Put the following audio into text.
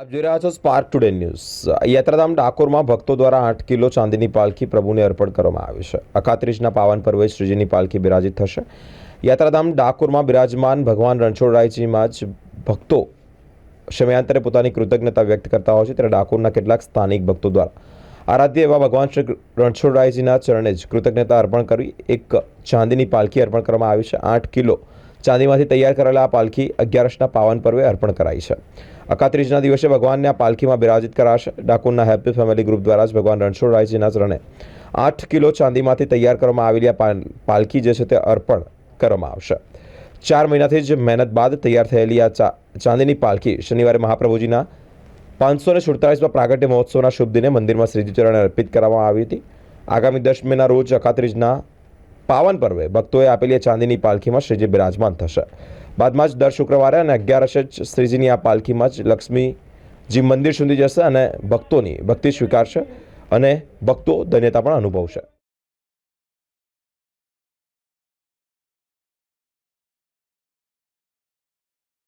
આપ જોઈ રહ્યા છો સ્પાર્ક ટુડે ન્યૂઝ યાત્રાધામ ડાકોરમાં ભક્તો દ્વારા આઠ કિલો ચાંદીની પાલખી પ્રભુને અર્પણ કરવામાં આવી છે. અખાત્રીજના પાવન પર્વે શ્રીજીની પાલખી બિરાજિત થશે. યાત્રાધામ ડાકોરમાં બિરાજમાન ભગવાન રણછોડરાયજીમાં જ ભક્તો સમયાંતરે પોતાની કૃતજ્ઞતા વ્યક્ત કરતા હોય છે. ત્યારે ડાકોરના કેટલાક સ્થાનિક ભક્તો દ્વારા આરાધ્ય એવા ભગવાન શ્રી રણછોડરાયજીના ચરણે જ કૃતજ્ઞતા અર્પણ કરી, એક ચાંદીની પાલખી અર્પણ કરવામાં આવી છે. આઠ કિલો ચાંદીમાંથી તૈયાર કરેલા આ પાલખી અગિયારસના પાવન પર્વે અર્પણ કરાઈ છે. અકાત્રીજના દિવસે ભગવાનને આ પાલખીમાં બિરાજિત કરાશે. ડાકોરના હેપી ફેમિલી ગ્રુપ દ્વારા જ ભગવાન રણછોડરાયજીના ચરણે આઠ કિલો ચાંદીમાંથી તૈયાર કરવામાં આવેલી આ પાલ- પાલખી જે છે તે અર્પણ કરવામાં આવશે. ચાર મહિનાથી જ મહેનત બાદ તૈયાર થયેલી આ ચાંદીની પાલખી શનિવારે મહાપ્રભુજીના પાંચસો ને સુડતાલીસમાં પ્રાગટ્ય મહોત્સવના શુભ દિને મંદિરમાં શ્રીજીચરણે અર્પિત કરવામાં આવી હતી. આગામી દસ રોજ અખાત્રીજના પાવન પર્વે ભક્તોએ આપેલી ચાંદીની પાલખીમાં શ્રીજી બિરાજમાન થશે. બાદમાં જ દર શુક્રવારે અને અગિયારસે જ શ્રીજીની આ પાલખીમાં જ લક્ષ્મીજી મંદિર સુધી જશે અને ભક્તોની ભક્તિ સ્વીકારશે અને ભક્તો ધન્યતા પણ અનુભવશે.